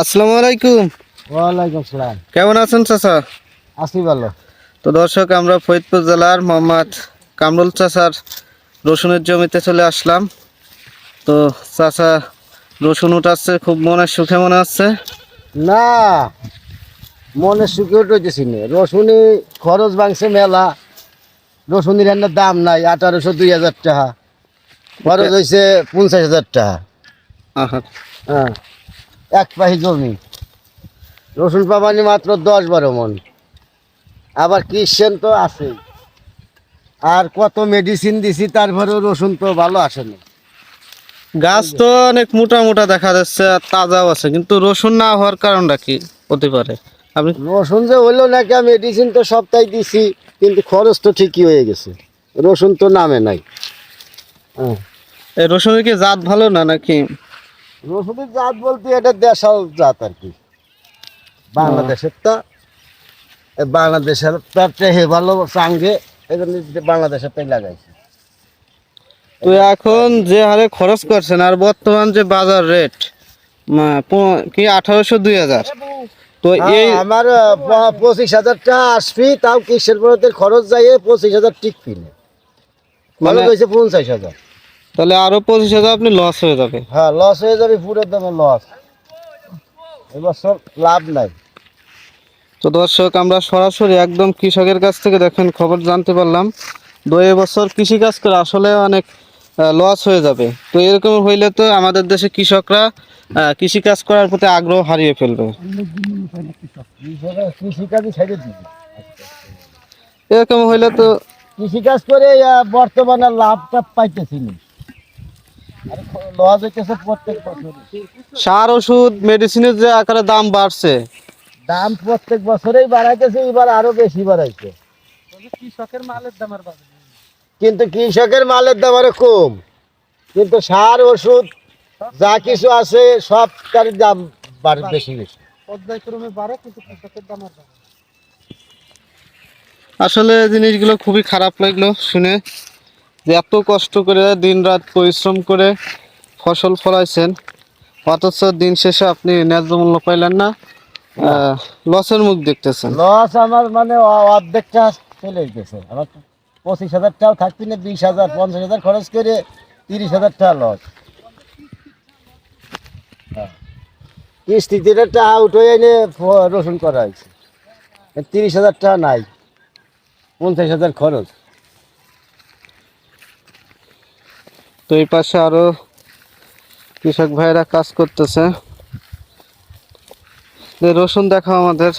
আসসালামু আলাইকুম। ওয়ালাইকুম সালাম। কেমন আছেন চাচা? ভালো। তো দর্শক আমরা ফরিদপুর জেলার মোহাম্মদ কামরুল চাচার রসুনের জমিতে চলে আসলাম। তো চাচা রসুন উঠাচ্ছে খুব মনের সুখে মনে হচ্ছে? না মনে সুখে উঠেছি নে। রসুনি খরচ বাংছে মেলা। রসুনের দাম নাই আঠারোশো দুই হাজার টাকা। খরচ হয়েছে পঞ্চাশ হাজার টাকা। হ্যাঁ। এক পাহি জমি। রসুন পাবানি মাত্র দশ বারো মন। আবার ক্রিশ্চান তো আছেই। আর কত মেডিসিন দিছি তারপরেও রসুন তো ভালো আসেনি। গাছ তো অনেক মোটা মোটা দেখা যাচ্ছে আর তাজাও আছে কিন্তু রসুন না হওয়ার কারণটা কি হতে পারে? আপনি রসুন যে হইল নাকি মেডিসিন তো সপ্তাহে দিছি কিন্তু খরচ তো ঠিকই হয়ে গেছে। রসুন তো নামে নাই। হ্যাঁ এই রসুনের কি জাত ভালো না নাকি? রসুনের জাত বলতে এটা দেশাল জাত আর কি। বাংলাদেশের তা বাংলাদেশের পেটে হে ভালো এজন্য বাংলাদেশের তাই লাগাইছে। তো এখন যে হারে খরচ করছেন আর বর্তমান যে বাজার রেট কি আঠারোশো দুই হাজার। তো এই হ্যাঁ, আমার পঁচিশ হাজার টাকা আসবি তাও পড়তে খরচ যাইয়ে পঁচিশ হাজার টিকবি না। খরচ মানে- হয়েছে পঞ্চাশ হাজার। তাহলে আরও পঁচিশ হাজার আপনি লস হয়ে যাবে। হ্যাঁ লস হয়ে যাবে পুরো দামে লস এবছর লাভ নাই। তো দর্শক আমরা সরাসরি একদম কৃষকের কাছ থেকে দেখেন খবর জানতে পারলাম। দু বছর কৃষি কাজ করে আসলে অনেক লস হয়ে যাবে। তো এরকম হইলে তো আমাদের দেশে কৃষকরা কৃষি কাজ করার প্রতি আগ্রহ হারিয়ে ফেলবে। এরকম হইলে তো কৃষিকাজ করে বর্তমানে লাভটা পাইতেছি না। লস হইতেছে প্রত্যেক বছর সার ওষুধ মেডিসিনের যে আকারে দাম বাড়ছে। দাম প্রত্যেক বছরেই বাড়াইতেছে এবার আরও বেশি বাড়াইছে। কিন্তু কৃষকের মালের দাম আরও কম। কিন্তু সার ওষুধ যা কিছু আছে সব তার দাম বাড় বেশি বেশি। আসলে জিনিসগুলো খুবই খারাপ লাগল শুনে। যে এত কষ্ট করে দিন রাত পরিশ্রম করে ফসল ফলাইছেন। অথচ দিন শেষে আপনি ন্যায্য মূল্য পাইলেন না। লসের মুখ দেখতেছেন। লস আমার মানে অর্ধেকটা চলে গেছে। আমার পঁচিশ হাজার টাকাও থাকবি না বিশ হাজার পঞ্চাশ হাজার খরচ করে তিরিশ হাজার টাকা লস। কিস্তিতে টাকা উঠে এনে রসুন করা হয়েছে। তিরিশ হাজার টাকা নাই পঞ্চাশ হাজার খরচ। তো এই পাশে আরও কৃষক ভাইরা কাজ করতেছে। যে রসুন দেখাও আমাদের।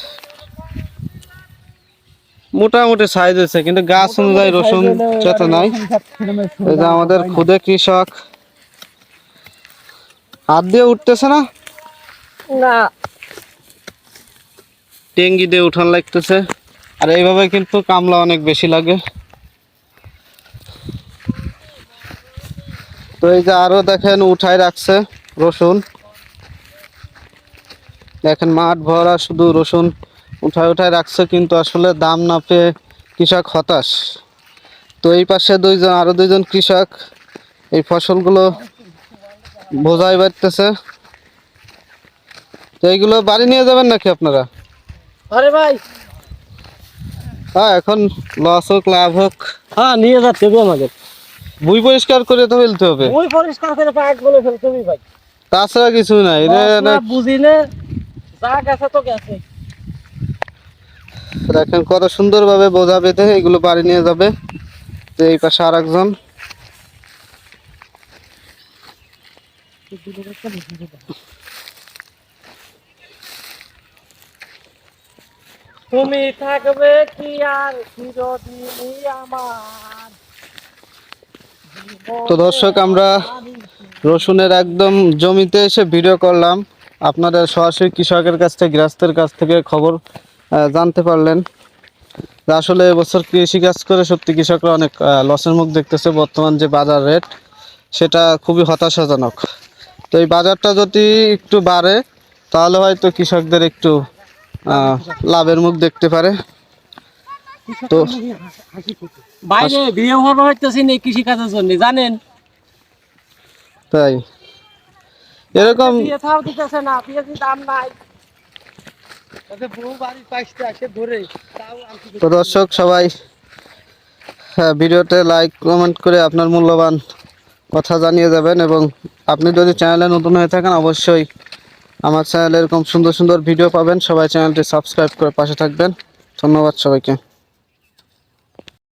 মোটামুটি সাইজ হয়েছে কিন্তু গাছ অনুযায়ী রসুন যত নাই। এই যে আমাদের খুদে কৃষক। হাত দিয়ে উঠতেছে না? না। টেঙ্গি দিয়ে উঠান লাগতেছে। আর এইভাবে কিন্তু কামলা অনেক বেশি লাগে। তো এই যে আরও দেখেন উঠাই রাখছে রসুন। দেখেন মাঠ ভরা শুধু রসুন উঠায় উঠায় রাখছে কিন্তু আসলে দাম না পেয়ে কৃষক হতাশ। তো এই পাশে দুইজন আরও দুইজন কৃষক এই ফসলগুলো বোঝাই বাড়তেছে। তো এইগুলো বাড়ি নিয়ে যাবেন নাকি আপনারা? আরে ভাই। হ্যাঁ এখন লস হোক লাভ হোক। হ্যাঁ নিয়ে যাচ্ছে আমাদের। বই পরিষ্কার করে তো ফেলতে হবে। ওই পরিষ্কার করে পাক বলে ফেলতে হবে ভাই। তাছাড়া কিছু নাই এটা- বুঝি না যা গেছে তো গেছে। দেখেন কত সুন্দরভাবে বোঝা বেঁধে এগুলো বাড়ি নিয়ে যাবে। তো এই পাশে আর একজন তুমি থাকবে কি আর চিরদিনই আমার। তো দর্শক, আমরা রসুনের একদম জমিতে এসে ভিডিও করলাম। আপনারা সরাসরি কৃষকের কাছ থেকে, গৃহস্থের কাছ থেকে খবর জানতে পারলেন। আসলে এবছর কৃষি কাজ করে সত্যি কৃষকরা অনেক লসের মুখ দেখতেছে বর্তমান যে বাজার রেট, সেটা খুবই হতাশাজনক। তো এই বাজারটা যদি একটু বাড়ে, তাহলে হয়তো কৃষকদের একটু লাভের মুখ দেখতে পারে। তো বাইরে বিয়ে হওয়া হইতেছি না কৃষি কাজের জন্য জানেন? তাই। এরকম দিতেছে না দাম নাই। তো দর্শক সবাই হ্যাঁ, ভিডিওতে লাইক কমেন্ট করে আপনার মূল্যবান কথা জানিয়ে যাবেন এবং আপনি যদি চ্যানেলে নতুন হয়ে থাকেন অবশ্যই আমার চ্যানেলে এরকম সুন্দর সুন্দর ভিডিও পাবেন। সবাই চ্যানেলটি সাবস্ক্রাইব করে পাশে থাকবেন। ধন্যবাদ সবাইকে।